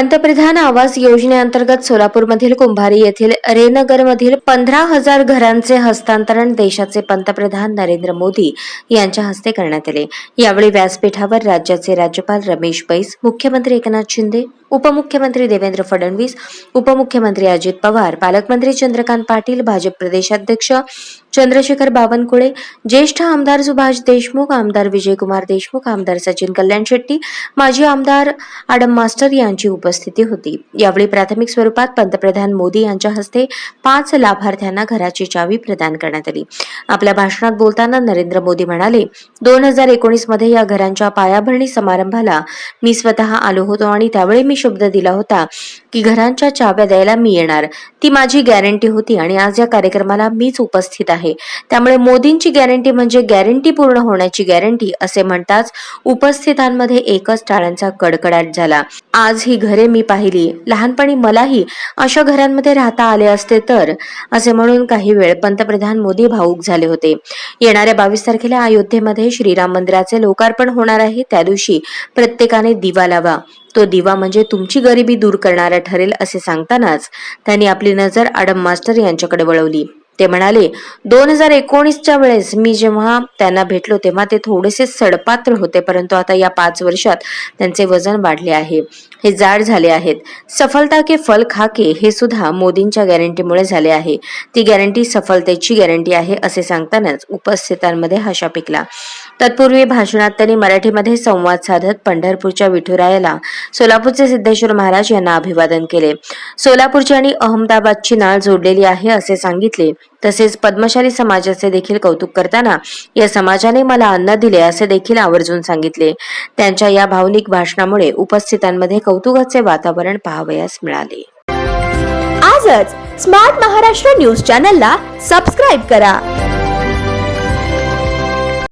पंतप्रधान आवास योजनेअंतर्गत सोलापूरमधील कुंभारी येथील रेनगरमधील पंधरा हजार घरांचे हस्तांतरण देशाचे पंतप्रधान नरेंद्र मोदी यांच्या हस्ते करण्यात आले. यावेळी व्यासपीठावर राज्याचे राज्यपाल रमेश बैस मुख्यमंत्री एकनाथ शिंदे उपमुख्यमंत्री देवेंद्र फडणवीस उपमुख्यमंत्री अजित पवार पालकमंत्री चंद्रकांत पाटील भाजप प्रदेशाध्यक्ष चंद्रशेखर बावनकुळे ज्येष्ठ आमदार सुभाष देशमुख आमदार विजयकुमार देशमुख आमदार सचिन कल्याण शेट्टी माजी आमदार आडम मास्टर यांची उपस्थिती होती. यावेळी प्राथमिक स्वरूपात पंतप्रधान मोदी यांच्या हस्ते पाच लाभार्थ्यांना घराची चावी प्रदान करण्यात आली. आपल्या भाषणात बोलताना नरेंद्र मोदी म्हणाले दोन हजार एकोणीसमध्ये या घरांच्या पायाभरणी समारंभाला मी स्वतः आलो होतो आणि त्यावेळी मी शब्द दिला होता की घरांच्या चाव्या द्यायला मी येणार. ती माझी गॅरंटी होती आणि आज या कार्यक्रमाला मीच उपस्थित आहे. त्यामुळे मोदींची गॅरंटी म्हणजे गॅरंटी पूर्ण होण्याची गॅरंटी असे म्हणताच उपस्थितांमध्ये एकच टाळ्यांचा कडकडाट झाला. आज ही घरे मी पाहिली. लहानपणी मलाही अशा घरांमध्ये राहता आले असते तर असे म्हणून काही वेळ पंतप्रधान मोदी भाऊक झाले होते. येणाऱ्या बावीस तारखेला अयोध्येमध्ये श्रीराम मंदिराचे लोकार्पण होणार आहे. त्या दिवशी प्रत्येकाने दिवा लावा. तो दिवा म्हणजे तुमची गरिबी दूर करणारा ठरेल असे सांगतानाच त्यांनी आपली नजर आडम मास्टर यांच्याकडे वळवली. ते म्हणाले दोन हजार एकोणीसच्या वेळेस मी जेव्हा त्यांना भेटलो तेव्हा ते थोडेसे सडपात्र होते परंतु आता या पाच वर्षात त्यांचे वजन वाढले आहे. हे जाड झाले आहेत. सफलता के फल खाके हे सुद्धा मोदींच्या गॅरंटीमुळे झाले आहे. ती गॅरंटी सफलतेची गॅरंटी आहे असे सांगतानाच उपस्थितांमध्ये हशा पिकला. तत्पूर्वी भाषणात त्यांनी मराठीमध्ये संवाद साधत पंढरपूरच्या विठुरायाला सोलापूरचे सिद्धेश्वर महाराज यांना अभिवादन केले. सोलापूरची आणि अहमदाबादची नाळ जोडलेली आहे असे सांगितले. तसेच पद्मशाली समाजाचे देखील कौतुक करताना या समाजाने मला अन्न दिले असे देखील आवर्जून सांगितले. त्यांच्या या भावनिक भाषणामुळे उपस्थितांमध्ये कौतुकाचे वातावरण पाहावयास मिळाले. आजच स्मार्ट महाराष्ट्र न्यूज चॅनलला सबस्क्राईब करा.